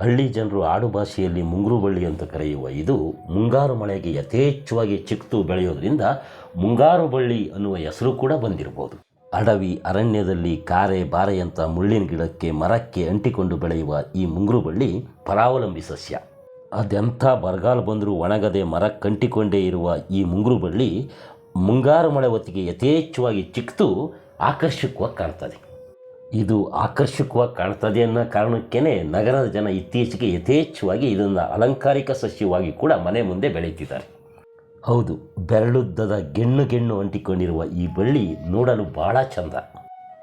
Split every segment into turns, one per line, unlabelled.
ಹಳ್ಳಿ ಜನರು ಆಡು ಭಾಷೆಯಲ್ಲಿ ಮುಂಗುರು ಬಳ್ಳಿ ಅಂತ ಕರೆಯುವ ಇದು ಮುಂಗಾರು ಮಳೆಗೆ ಯಥೇಚ್ಛವಾಗಿ ಚಿಕ್ತು ಬೆಳೆಯೋದ್ರಿಂದ ಮುಂಗಾರು ಬಳ್ಳಿ ಅನ್ನುವ ಹೆಸರು ಕೂಡ ಬಂದಿರಬಹುದು ಅಡವಿ ಅರಣ್ಯದಲ್ಲಿ ಕಾರೆ ಬಾರೆಯಂಥ ಮುಳ್ಳಿನ ಗಿಡಕ್ಕೆ ಮರಕ್ಕೆ ಅಂಟಿಕೊಂಡು ಬೆಳೆಯುವ ಈ ಮುಂಗುರು ಬಳ್ಳಿ ಪರಾವಲಂಬಿ ಸಸ್ಯ. ಅದೆಂಥ ಬರಗಾಲ ಬಂದರೂ ಒಣಗದೆ ಮರಕ್ಕಂಟಿಕೊಂಡೇ ಇರುವ ಈ ಮುಂಗುರು ಬಳ್ಳಿ ಮುಂಗಾರು ಮಳೆ ಹೊತ್ತಿಗೆ ಯಥೇಚ್ಛವಾಗಿ ಚಿಕ್ತು ಆಕರ್ಷಕವಾಗಿ ಕಾಣ್ತದೆ. ಇದು ಆಕರ್ಷಕವಾಗಿ ಕಾಣ್ತದೆ ಅನ್ನೋ ಕಾರಣಕ್ಕೇ ನಗರದ ಜನ ಇತ್ತೀಚೆಗೆ ಯಥೇಚ್ಛವಾಗಿ ಇದನ್ನು ಅಲಂಕಾರಿಕ ಸಸ್ಯವಾಗಿ ಕೂಡ ಮನೆ ಮುಂದೆ ಬೆಳೆಯುತ್ತಿದ್ದಾರೆ. ಹೌದು, ಬೆರಳುದ್ದದ ಗೆಣ್ಣು ಗೆಣ್ಣು ಅಂಟಿಕೊಂಡಿರುವ ಈ ಬಳ್ಳಿ ನೋಡಲು ಬಹಳ ಚಂದ.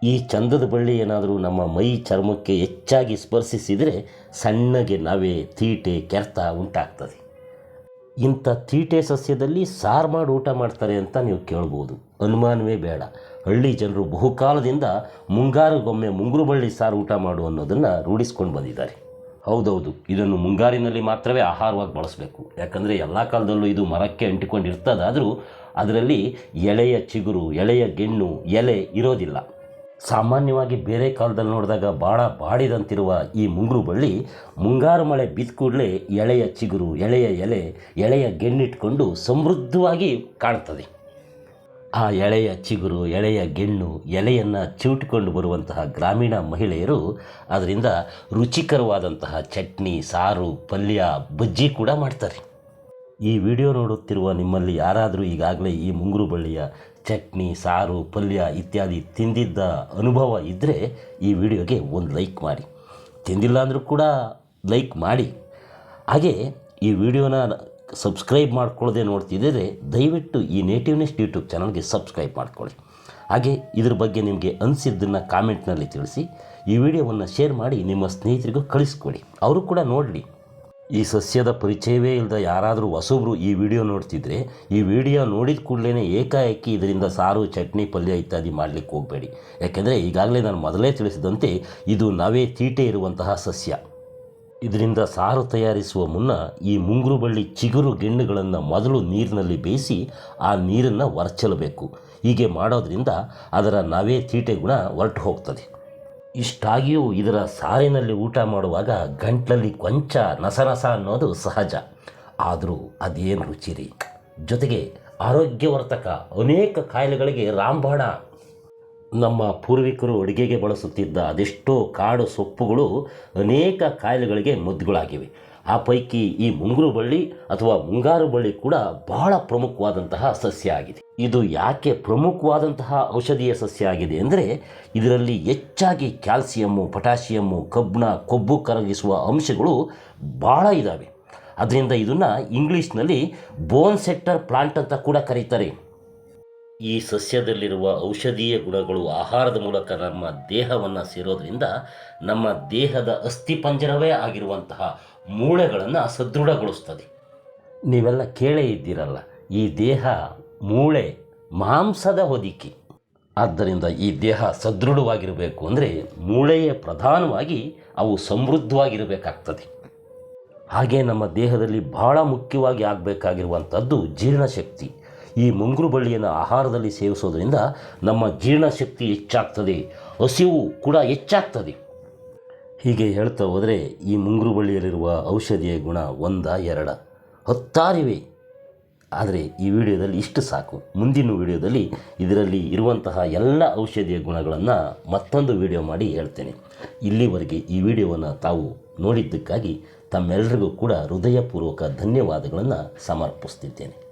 ಈ ಚಂದದ ಬಳ್ಳಿ ಏನಾದರೂ ನಮ್ಮ ಮೈ ಚರ್ಮಕ್ಕೆ ಹೆಚ್ಚಾಗಿ ಸ್ಪರ್ಶಿಸಿದರೆ ಸಣ್ಣಗೆ ನವೆ, ತೀಟೆ, ಕೆರೆತ ಉಂಟಾಗ್ತದೆ. ಇಂಥ ತೀಟೆ ಸಸ್ಯದಲ್ಲಿ ಸಾರು ಮಾಡಿ ಊಟ ಮಾಡ್ತಾರೆ ಅಂತ ನೀವು ಕೇಳ್ಬೋದು. ಅನುಮಾನವೇ ಬೇಡ. ಹಳ್ಳಿ ಜನರು ಬಹುಕಾಲದಿಂದ ಮುಂಗಾರಿಗೊಮ್ಮೆ ಮುಂಗುರು ಬಳ್ಳಿ ಸಾರು ಊಟ ಮಾಡು ಅನ್ನೋದನ್ನು ರೂಢಿಸ್ಕೊಂಡು ಬಂದಿದ್ದಾರೆ. ಹೌದೌದು, ಇದನ್ನು ಮುಂಗಾರಿನಲ್ಲಿ ಮಾತ್ರವೇ ಆಹಾರವಾಗಿ ಬಳಸಬೇಕು. ಯಾಕಂದರೆ ಎಲ್ಲ ಕಾಲದಲ್ಲೂ ಇದು ಮರಕ್ಕೆ ಅಂಟಿಕೊಂಡಿರ್ತದಾದರೂ ಅದರಲ್ಲಿ ಎಳೆಯ ಚಿಗುರು, ಎಳೆಯ ಗೆಣ್ಣು, ಎಲೆ ಇರೋದಿಲ್ಲ. ಸಾಮಾನ್ಯವಾಗಿ ಬೇರೆ ಕಾಲದಲ್ಲಿ ನೋಡಿದಾಗ ಭಾಳ ಬಾಡಿದಂತಿರುವ ಈ ಮುಂಗುರು ಬಳ್ಳಿ ಮುಂಗಾರು ಮಳೆ ಬಿದ್ದ ಕೂಡಲೇ ಎಳೆಯ ಚಿಗುರು, ಎಳೆಯ ಎಲೆ, ಎಳೆಯ ಗೆಣ್ಣಿಟ್ಕೊಂಡು ಸಮೃದ್ಧವಾಗಿ ಕಾಣ್ತದೆ. ಆ ಎಳೆಯ ಚಿಗುರು, ಎಳೆಯ ಗೆಣ್ಣು, ಎಲೆಯನ್ನು ಚಿವುಟಿಕೊಂಡು ಬರುವಂತಹ ಗ್ರಾಮೀಣ ಮಹಿಳೆಯರು ಅದರಿಂದ ರುಚಿಕರವಾದಂತಹ ಚಟ್ನಿ, ಸಾರು, ಪಲ್ಯ, ಬಜ್ಜಿ ಕೂಡ ಮಾಡ್ತಾರೆ. ಈ ವಿಡಿಯೋ ನೋಡುತ್ತಿರುವ ನಿಮ್ಮಲ್ಲಿ ಯಾರಾದರೂ ಈಗಾಗಲೇ ಈ ಮುಂಗುರು ಬಳ್ಳಿಯ ಚಟ್ನಿ, ಸಾರು, ಪಲ್ಯ ಇತ್ಯಾದಿ ತಿಂದಿದ್ದ ಅನುಭವ ಇದ್ದರೆ ಈ ವಿಡಿಯೋಗೆ ಒಂದು ಲೈಕ್ ಮಾಡಿ. ತಿಂದಿಲ್ಲ ಅಂದರೂ ಕೂಡ ಲೈಕ್ ಮಾಡಿ. ಹಾಗೆ ಈ ವಿಡಿಯೋನ ಸಬ್ಸ್ಕ್ರೈಬ್ ಮಾಡ್ಕೊಳ್ಳದೆ ನೋಡ್ತಿದ್ದರೆ ದಯವಿಟ್ಟು ಈ ನೇಟಿವ್ನೆಸ್ಟ್ ಯೂಟ್ಯೂಬ್ ಚಾನಲ್ಗೆ ಸಬ್ಸ್ಕ್ರೈಬ್ ಮಾಡ್ಕೊಳ್ಳಿ. ಹಾಗೆ ಇದ್ರ ಬಗ್ಗೆ ನಿಮಗೆ ಅನಿಸಿದ್ದನ್ನು ಕಾಮೆಂಟ್ನಲ್ಲಿ ತಿಳಿಸಿ, ಈ ವಿಡಿಯೋವನ್ನು ಶೇರ್ ಮಾಡಿ ನಿಮ್ಮ ಸ್ನೇಹಿತರಿಗೂ ಕಳಿಸ್ಕೊಡಿ. ಅವರು ಕೂಡ ನೋಡಲಿ. ಈ ಸಸ್ಯದ ಪರಿಚಯವೇ ಇಲ್ಲದ ಯಾರಾದರೂ ಹೊಸಬ್ರು ಈ ವಿಡಿಯೋ ನೋಡ್ತಿದ್ರೆ, ಈ ವಿಡಿಯೋ ನೋಡಿದ ಕೂಡಲೇ ಏಕಾಏಕಿ ಇದರಿಂದ ಸಾರು, ಚಟ್ನಿ, ಪಲ್ಯ ಇತ್ಯಾದಿ ಮಾಡಲಿಕ್ಕೆ ಹೋಗಬೇಡಿ. ಯಾಕೆಂದರೆ ಈಗಾಗಲೇ ನಾನು ಮೊದಲೇ ತಿಳಿಸಿದಂತೆ ಇದು ನವೆ ತೀಟೆ ಇರುವಂತಹ ಸಸ್ಯ. ಇದರಿಂದ ಸಾರು ತಯಾರಿಸುವ ಮುನ್ನ ಈ ಮುಂಗುರು ಬಳ್ಳಿ ಚಿಗುರು ಗೆಣ್ಣುಗಳನ್ನು ಮೊದಲು ನೀರಿನಲ್ಲಿ ಬೇಯಿಸಿ ಆ ನೀರನ್ನು ಒರಚಲಬೇಕು. ಹೀಗೆ ಮಾಡೋದ್ರಿಂದ ಅದರ ನವೆ ತೀಟೆ ಗುಣ ಹೊರಟು ಹೋಗ್ತದೆ. ಇಷ್ಟಾಗಿಯೂ ಇದರ ಸಾರಿನಲ್ಲಿ ಊಟ ಮಾಡುವಾಗ ಗಂಟ್ಲಲ್ಲಿ ಕೊಂಚ ನಸನಸ ಅನ್ನೋದು ಸಹಜ. ಆದರೂ ಅದೇನು ರುಚಿ ರೀ ಜೊತೆಗೆ ಆರೋಗ್ಯವರ್ತಕ ಅನೇಕ ಕಾಯಿಲೆಗಳಿಗೆ ರಾಂಬಾಣ ನಮ್ಮ ಪೂರ್ವಿಕರು ಅಡುಗೆಗೆ ಬಳಸುತ್ತಿದ್ದ ಅದೆಷ್ಟೋ ಕಾಡು ಸೊಪ್ಪುಗಳು ಅನೇಕ ಕಾಯಿಲೆಗಳಿಗೆ ಮದ್ದುಗಳಾಗಿವೆ. ಆ ಪೈಕಿ ಈ ಮುಂಗುರು ಬಳ್ಳಿ ಅಥವಾ ಮುಂಗಾರು ಬಳ್ಳಿ ಕೂಡ ಬಹಳ ಪ್ರಮುಖವಾದಂತಹ ಸಸ್ಯ ಆಗಿದೆ. ಇದು ಯಾಕೆ ಪ್ರಮುಖವಾದಂತಹ ಔಷಧೀಯ ಸಸ್ಯ ಆಗಿದೆ ಅಂದರೆ ಇದರಲ್ಲಿ ಹೆಚ್ಚಾಗಿ ಕ್ಯಾಲ್ಸಿಯಮ್ಮು, ಪೊಟ್ಯಾಷಿಯಮ್ಮು, ಕಬ್ಬಿಣ, ಕೊಬ್ಬು ಕರಗಿಸುವ ಅಂಶಗಳು ಭಾಳ ಇದ್ದಾವೆ ಅದರಿಂದ ಇದನ್ನು ಇಂಗ್ಲೀಷ್ನಲ್ಲಿ ಬೋನ್ ಸೆಕ್ಟರ್ ಪ್ಲಾಂಟ್ ಅಂತ ಕೂಡ ಕರೀತಾರೆ. ಈ ಸಸ್ಯದಲ್ಲಿರುವ ಔಷಧೀಯ ಗುಣಗಳು ಆಹಾರದ ಮೂಲಕ ನಮ್ಮ ದೇಹವನ್ನು ಸೇರೋದ್ರಿಂದ ನಮ್ಮ ದೇಹದ ಅಸ್ಥಿಪಂಜರವೇ ಆಗಿರುವಂತಹ ಮೂಳೆಗಳನ್ನು ಸದೃಢಗೊಳಿಸ್ತದೆ. ನೀವೆಲ್ಲ ಕೇಳೇ ಇದ್ದೀರಲ್ಲ, ಈ ದೇಹ ಮೂಳೆ ಮಾಂಸದ ಹೊದಿಕೆ. ಆದ್ದರಿಂದ ಈ ದೇಹ ಸದೃಢವಾಗಿರಬೇಕು ಅಂದರೆ ಮೂಳೆಯೇ ಪ್ರಧಾನವಾಗಿ ಅವು ಸಮೃದ್ಧವಾಗಿರಬೇಕಾಗ್ತದೆ. ಹಾಗೆ ನಮ್ಮ ದೇಹದಲ್ಲಿ ಬಹಳ ಮುಖ್ಯವಾಗಿ ಆಗಬೇಕಾಗಿರುವಂಥದ್ದು ಜೀರ್ಣಶಕ್ತಿ. ಈ ಮುಂಗುರು ಬಳ್ಳಿಯನ್ನು ಆಹಾರದಲ್ಲಿ ಸೇವಿಸೋದರಿಂದ ನಮ್ಮ ಜೀರ್ಣಶಕ್ತಿ ಹೆಚ್ಚಾಗ್ತದೆ, ಹಸಿವು ಕೂಡ ಹೆಚ್ಚಾಗ್ತದೆ. ಹೀಗೆ ಹೇಳ್ತಾ ಹೋದರೆ ಈ ಮುಂಗುರು ಬಳ್ಳಿಯಲ್ಲಿರುವ ಔಷಧಿಯ ಗುಣ ಒಂದ, ಎರಡ, ಹತ್ತಾರಿವೆ. ಆದರೆ ಈ ವಿಡಿಯೋದಲ್ಲಿ ಇಷ್ಟು ಸಾಕು. ಮುಂದಿನ ವಿಡಿಯೋದಲ್ಲಿ ಇದರಲ್ಲಿ ಇರುವಂತಹ ಎಲ್ಲ ಔಷಧಿಯ ಗುಣಗಳನ್ನು ಮತ್ತೊಂದು ವಿಡಿಯೋ ಮಾಡಿ ಹೇಳ್ತೇನೆ. ಇಲ್ಲಿವರೆಗೆ ಈ ವಿಡಿಯೋವನ್ನು ತಾವು ನೋಡಿದ್ದಕ್ಕಾಗಿ ತಮ್ಮೆಲ್ಲರಿಗೂ ಕೂಡ ಹೃದಯಪೂರ್ವಕ ಧನ್ಯವಾದಗಳನ್ನು ಸಮರ್ಪಿಸ್ತಿದ್ದೇನೆ.